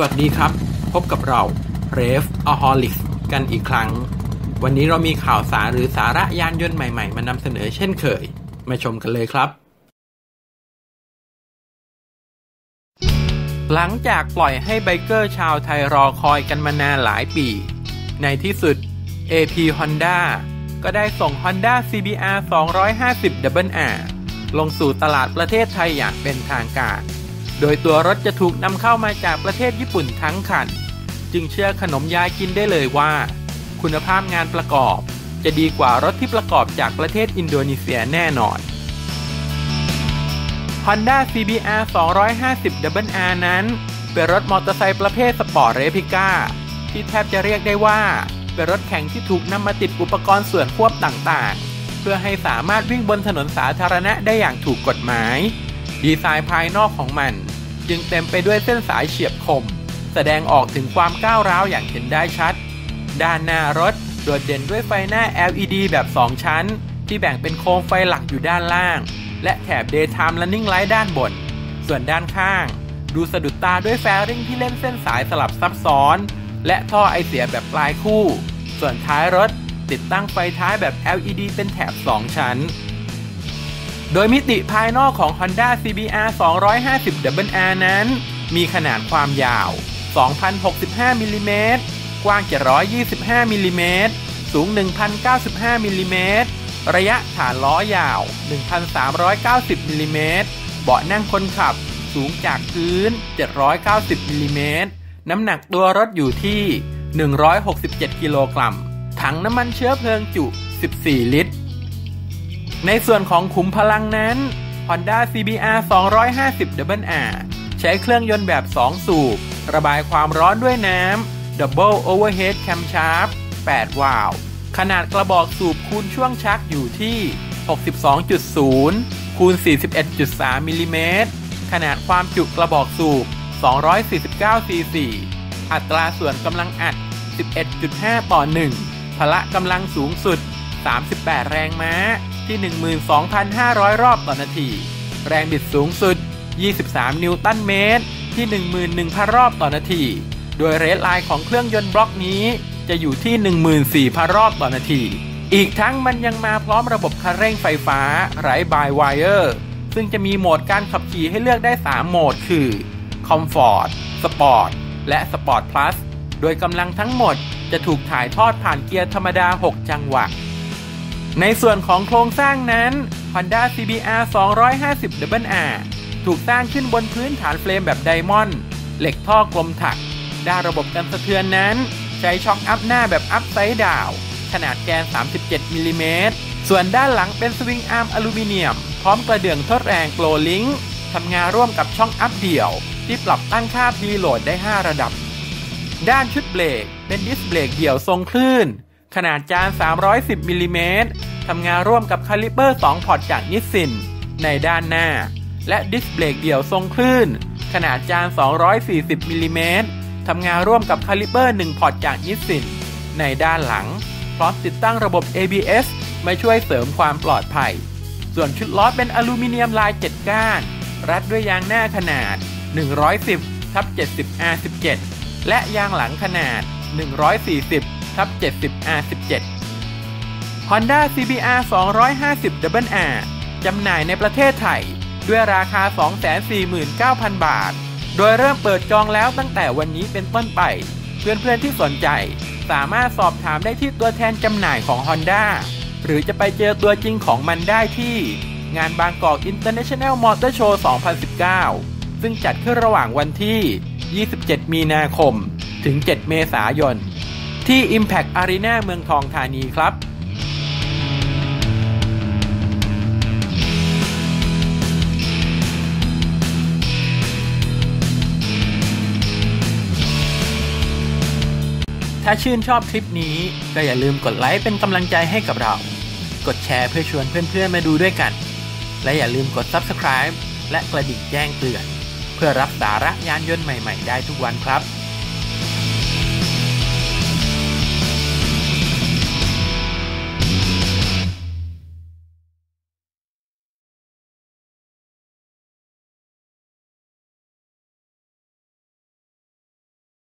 สวัสดีครับ พบกับเรา r e v a h o l i c กันอีกครั้ง วันนี้เรามีข่าวสารหรือสาระยานยนต์ใหม่ๆ มานำเสนอเช่นเคย มาชมกันเลยครับ หลังจากปล่อยให้ไบเกอร์ชาวไทยรอคอยกันมานานหลายปี ในที่สุด AP Honda ก็ได้ส่ง Honda CBR 250 WR ลงสู่ตลาดประเทศไทยอย่างเป็นทางการ โดยตัวรถจะถูกนำเข้ามาจากประเทศญี่ปุ่นทั้งคัน จึงเชื่อขนมยายกินได้เลยว่า คุณภาพงานประกอบ จะดีกว่ารถที่ประกอบจากประเทศอินโดนีเซียแน่นอน Honda CBR 250 WR นั้น เป็นรถมอเตอร์ไซค์ประเภทสปอร์ตเรพิก้าที่แทบจะเรียกได้ว่า เป็นรถแข่งที่ถูกนำมาติดอุปกรณ์ส่วนควบต่างๆ เพื่อให้สามารถวิ่งบนถนนสาธารณะได้อย่างถูกกฎหมาย ดีไซน์ภายนอกของมัน จึงเต็มไปด้วยเส้นสายเฉียบคม แสดงออกถึงความก้าวร้าวอย่างเห็นได้ชัด ด้านหน้ารถโดดเด่นด้วยไฟหน้า LED แบบ 2 ชั้น ที่แบ่งเป็นโคมไฟหลักอยู่ด้านล่าง และแถบ Daytime Running Light ด้านบน ส่วนด้านข้าง ดูสะดุดตาด้วยแฟริงที่เล่นเส้นสายสลับซับซ้อน และท่อไอเสียแบบปลายคู่ ส่วนท้ายรถติดตั้งไฟท้ายแบบ LED เป็นแถบ 2 ชั้น โดยมิติภายนอกของ Honda CBR 250 WR นั้น มีขนาดความยาว 2,065มิลลิเมตรกว้าง 725มิลลิเมตรสูง 1,095มิลลิเมตรระยะฐานล้อยาว 1,390มิลลิเมตรเบาะนั่งคนขับสูงจากพื้น 790มิลลิเมตรน้ำหนักตัวรถอยู่ที่ 167 กิโลกรัม ถังน้ำมันเชื้อเพลิงจุ 14 ลิตร ในส่วนของขุมพลังนั้น Honda CBR 250 WR ใช้เครื่องยนต์แบบ 2 สูบ ระบายความร้อนด้วยน้ำ Double Overhead Camshaft 8 วาล์วขนาดกระบอกสูบคูณช่วงชักอยู่ที่ 62.0 คูณ 41.3 มิลลิเมตร ขนาดความจุกระบอกสูบ 249 ซีซี อัตราส่วนกำลังอัด 11.5 ต่อ 1 พละกำลังสูงสุด 38 แรงม้าที่ 12,500 รอบต่อนาที แรงบิดสูงสุด 23 นิวตันเมตร ที่ 11,000 รอบต่อนาที โดยเรทไลน์ของเครื่องยนต์บล็อกนี้จะอยู่ที่ 14,000 รอบต่อนาที อีกทั้งมันยังมาพร้อมระบบคันเร่งไฟฟ้าไร้บายไวเออร์ซึ่งจะมีโหมดการขับขี่ให้เลือกได้ 3 โหมดคือ Comfort Sport และ Sport Plus โดยกำลังทั้งหมดจะถูกถ่ายทอดผ่านเกียร์ธรรมดา 6 จังหวะ ในส่วนของโครงสร้างนั้น Honda CBR 250 WR ถูกสร้างขึ้นบนพื้นฐานเฟรมแบบไดมอนด์ เหล็กท่อกลมถัก ด้านระบบการสะเทือนนั้น ใช้ช็อคอัพหน้าแบบอัพไซด์ดาว ขนาดแกน 37มิลลิเมตร ส่วนด้านหลังเป็นสวิงอาร์มอลูมิเนียม พร้อมกระเดื่องทดแรงโกลลิงทำงานร่วมกับช่องอัพเดี่ยว ที่ปรับตั้งค่าพีโหลดได้ 5 ระดับ ด้านชุดเบรกเป็นดิสเบรกเดี่ยวทรงคลื่น ขนาดจาน 310มิลลิเมตร ทำงานร่วมกับคาลิเปอร์2พอร์ตจากนิสสินในด้านหน้า และดิสเบรกเดี่ยวทรงคลื่น ขนาดจาน 240มิลลิเมตรทำงานร่วมกับคาลิเปอร์1พอร์ตจากนิสสินในด้านหลัง พร้อมติดตั้งระบบ ABS มาช่วยเสริมความปลอดภัย ส่วนชุดล้อเป็นอลูมิเนียมลาย 7 ก้าน รัดด้วยยางหน้าขนาด 110ทับ70 R17 และยางหลังขนาด 140ทับ70 R17 Honda CBR 250 WR จำหน่ายในประเทศไทย ด้วยราคา 249,000 บาท โดยเริ่มเปิดจองแล้วตั้งแต่วันนี้เป็นต้นไป เพื่อนๆที่สนใจ สามารถสอบถามได้ที่ตัวแทนจำหน่ายของ Honda หรือจะไปเจอตัวจริงของมันได้ที่ งานบางกอก International Motor Show 2019 ซึ่งจัดขึ้นระหว่างวันที่ 27 มีนาคม ถึง 7 เมษายน ที่ Impact Arena เมืองทองธานีครับ ถ้าชื่นชอบคลิปนี้ ก็อย่าลืมกดไลค์เป็นกำลังใจให้กับเรา กดแชร์เพื่อชวนเพื่อนๆมาดูด้วยกัน และอย่าลืมกด Subscribe และกระดิ่งแจ้งเตือน เพื่อรับสาระยานยนต์ใหม่ๆ ได้ทุกวันครับ